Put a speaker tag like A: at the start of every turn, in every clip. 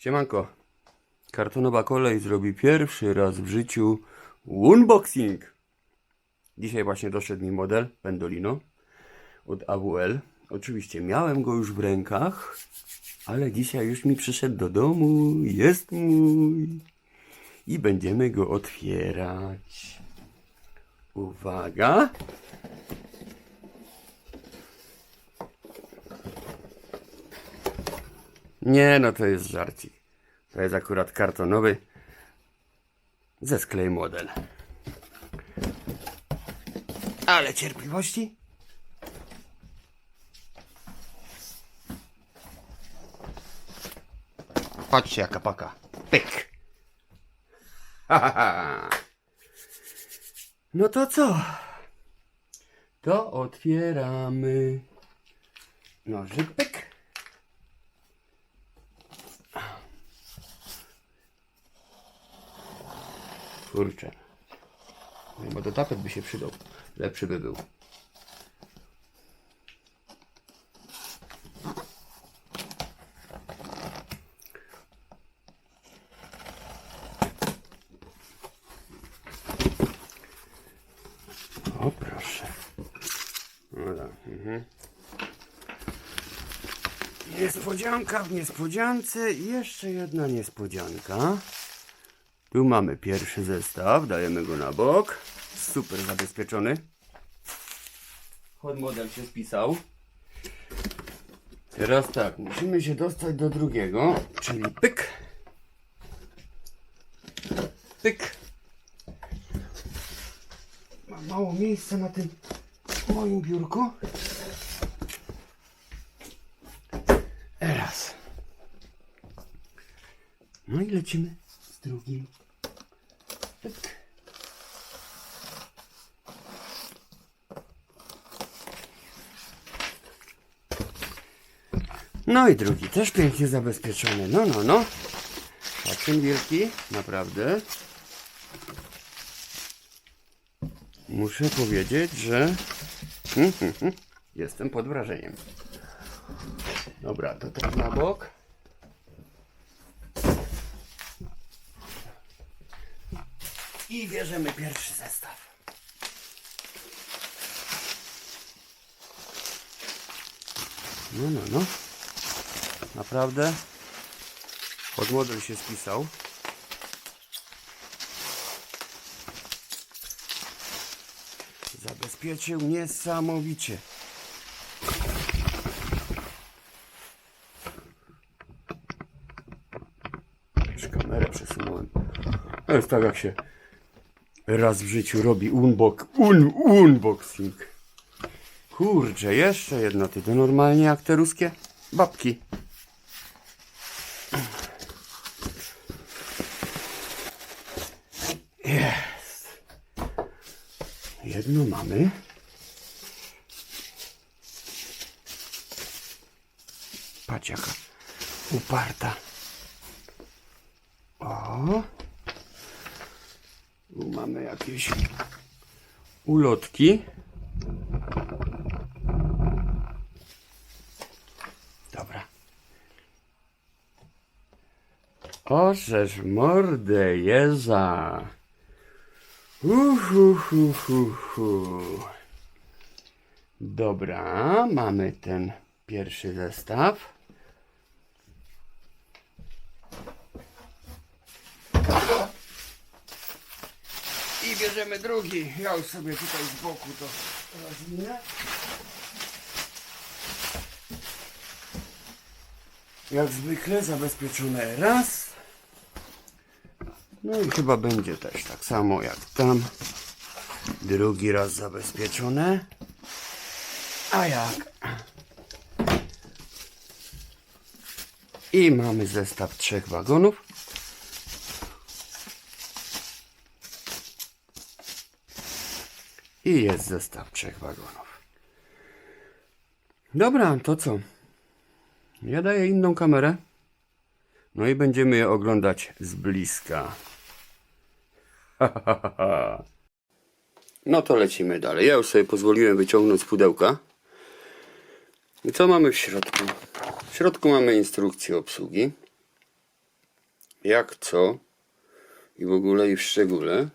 A: Siemanko. Kartonowa kolej zrobi pierwszy raz w życiu unboxing. Dzisiaj właśnie doszedł mi model Pendolino od AWL. Oczywiście miałem go już w rękach, ale dzisiaj już mi przyszedł do domu. Jest mój. I będziemy go otwierać. Uwaga. Nie, no to jest żarcik. To jest akurat kartonowy ze sklej model. Ale cierpliwości? Patrzcie jaka paka. Pyk. Ha, ha, ha. No to co? To otwieramy. Nożyk pyk. Kurczę. Bo to tapet by się przydał. Lepszy by był. O proszę. No tak. Mhm. Niespodzianka w niespodziance jeszcze jedna niespodzianka. Tu mamy pierwszy zestaw, dajemy go na bok. Super zabezpieczony. Chod model się spisał. Teraz tak, musimy się dostać do drugiego, czyli pyk. Pyk. Mam mało miejsca na tym moim biurku. Raz. No i lecimy drugim. Pyk. No i drugi też pięknie zabezpieczony. No, no, no. Patrzę wielki, naprawdę. Muszę powiedzieć, że hmm, hmm, jestem pod wrażeniem. Dobra, to tak na bok. I bierzemy pierwszy zestaw. No, no, no. Naprawdę. Podmodel się spisał. Zabezpieczył niesamowicie. Już kamerę przesunąłem. To jest tak jak się raz w życiu robi unbox, un, unboxing. Kurczę, jeszcze jedna ty, to normalnie jak te ruskie babki. Jest. Jedno mamy. Patrz jaka uparta. O. Tu mamy jakieś ulotki. Dobra. Orzesz mordę jeza. Uhuhuhuhu. Dobra, mamy ten pierwszy zestaw. I bierzemy drugi. Ja już sobie tutaj z boku to rozwinę. Jak zwykle zabezpieczone raz. No i chyba będzie też tak samo jak tam. Drugi raz zabezpieczone. A jak? I mamy zestaw trzech wagonów. I jest zestaw trzech wagonów. Dobra, to co? Ja daję inną kamerę. No i będziemy je oglądać z bliska. No to lecimy dalej. Ja już sobie pozwoliłem wyciągnąć z pudełka. I co mamy w środku? W środku mamy instrukcję obsługi. jak co i w ogóle i w szczególe.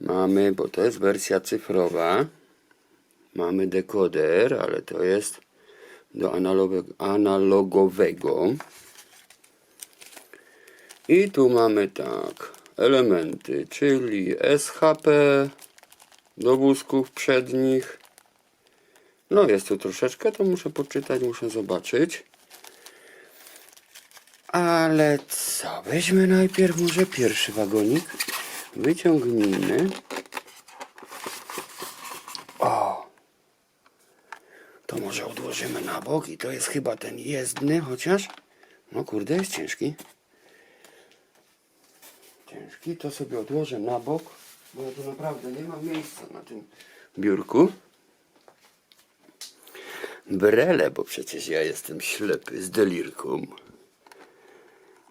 A: Mamy, bo to jest wersja cyfrowa. Mamy dekoder, ale to jest do analogowego. I tu mamy tak, elementy, czyli SHP do wózków przednich. No jest tu troszeczkę, to muszę poczytać, muszę zobaczyć. Ale co, weźmy najpierw może pierwszy wagonik, wyciągnijmy. O! To może odłożymy na bok i to jest chyba ten jezdny, chociaż... No kurde, jest ciężki. Ciężki, to sobie odłożę na bok, bo ja tu naprawdę nie mam miejsca na tym biurku. Brele, bo przecież ja jestem ślepy z delirką.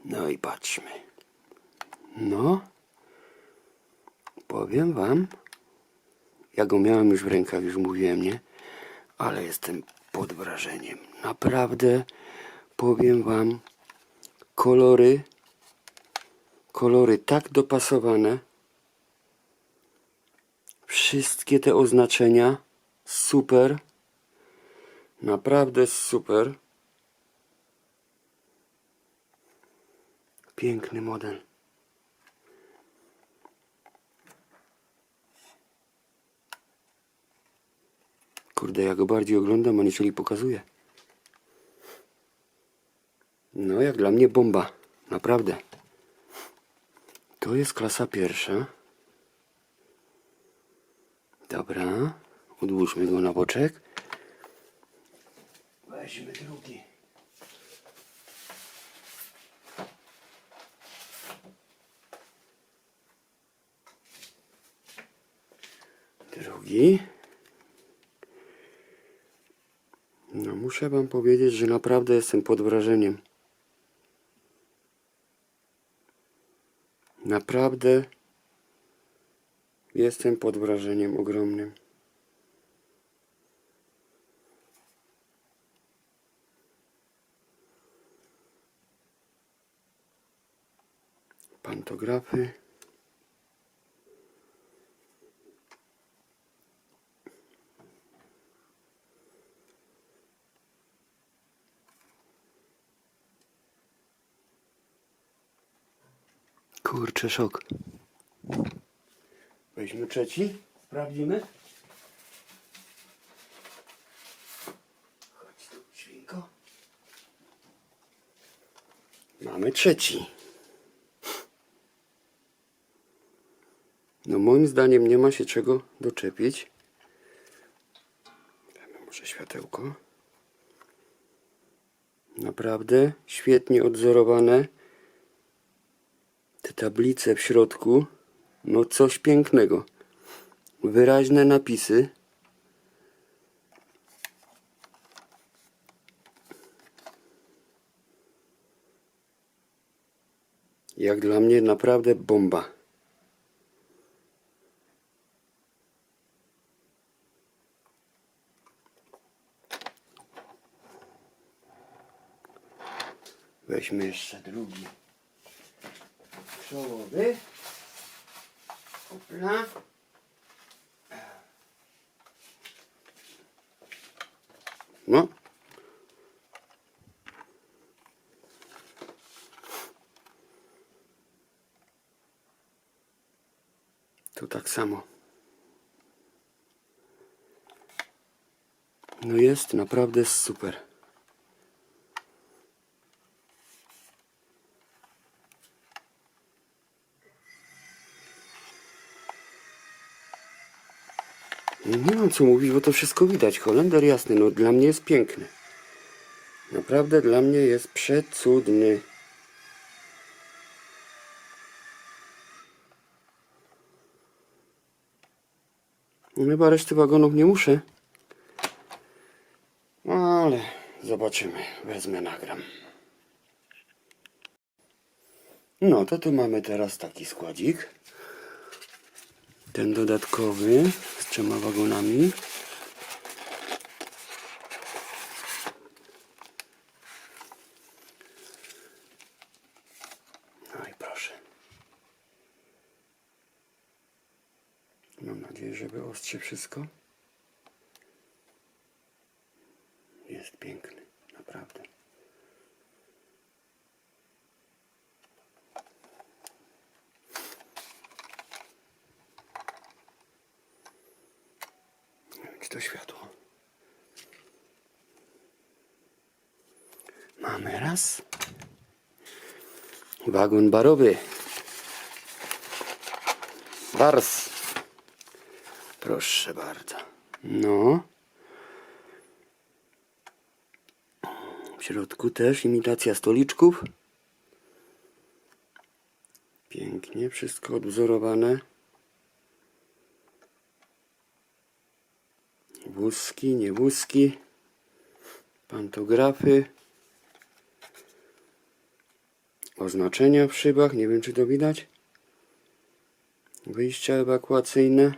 A: No i patrzmy. No, powiem wam, ja go miałem już w rękach, już mówiłem, nie? Ale jestem pod wrażeniem. Naprawdę, powiem wam, kolory, kolory tak dopasowane. Wszystkie te oznaczenia super. Naprawdę super. Piękny model. Kurde, ja go bardziej oglądam, aniżeli pokazuję. No, jak dla mnie bomba. Naprawdę. To jest klasa pierwsza. Dobra. Odłóżmy go na boczek. Weźmy drugi. Drugi. No muszę wam powiedzieć, że naprawdę jestem pod wrażeniem. Naprawdę jestem pod wrażeniem ogromnym. Pantografy. Kurczę, szok. Weźmy trzeci, sprawdzimy. Chodź tu, świnko. Mamy trzeci. No moim zdaniem nie ma się czego doczepić. Damy może światełko. Naprawdę świetnie odzorowane. Tablice w środku, no coś pięknego. Wyraźne napisy. Jak dla mnie naprawdę bomba. Weźmy jeszcze drugi czołowy. Opla. No. Tu tak samo. No jest naprawdę super. No Nie co mówić, bo to wszystko widać. Holender jasny, no dla mnie jest piękny. Naprawdę dla mnie jest przecudny. No Chyba reszty wagonów nie muszę. No, Ale zobaczymy. Wezmę, nagram. No to tu mamy teraz taki składzik ten dodatkowy z trzema wagonami. No i proszę. Mam nadzieję, że wyostrze wszystko. To światło. Mamy raz. Wagon barowy. Bars. Proszę bardzo. No. W środku też imitacja stoliczków. Pięknie, wszystko odwzorowane. Wózki, nie wózki. Pantografy. Oznaczenia w szybach, nie wiem czy to widać. Wyjścia ewakuacyjne.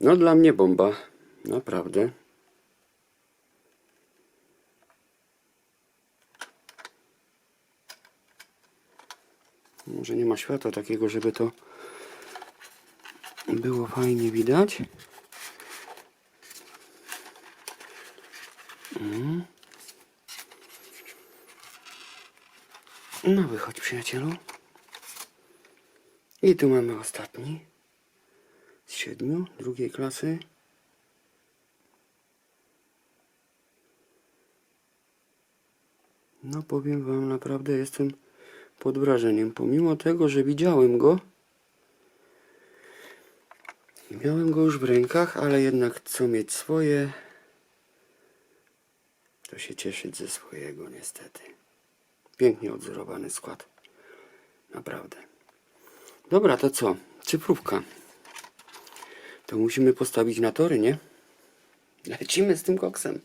A: No dla mnie bomba. Naprawdę. Może nie ma światła takiego, żeby to było fajnie widać. Mm. No wychodź przyjacielu. I tu mamy ostatni z siedmiu, drugiej klasy. No powiem wam, naprawdę jestem pod wrażeniem. Pomimo tego, że widziałem go, i miałem go już w rękach, ale jednak co mieć swoje, to się cieszyć ze swojego niestety. Pięknie odzorowany skład. Naprawdę. Dobra, to co? Cyfrówka. To musimy postawić na tory, nie? Lecimy z tym koksem.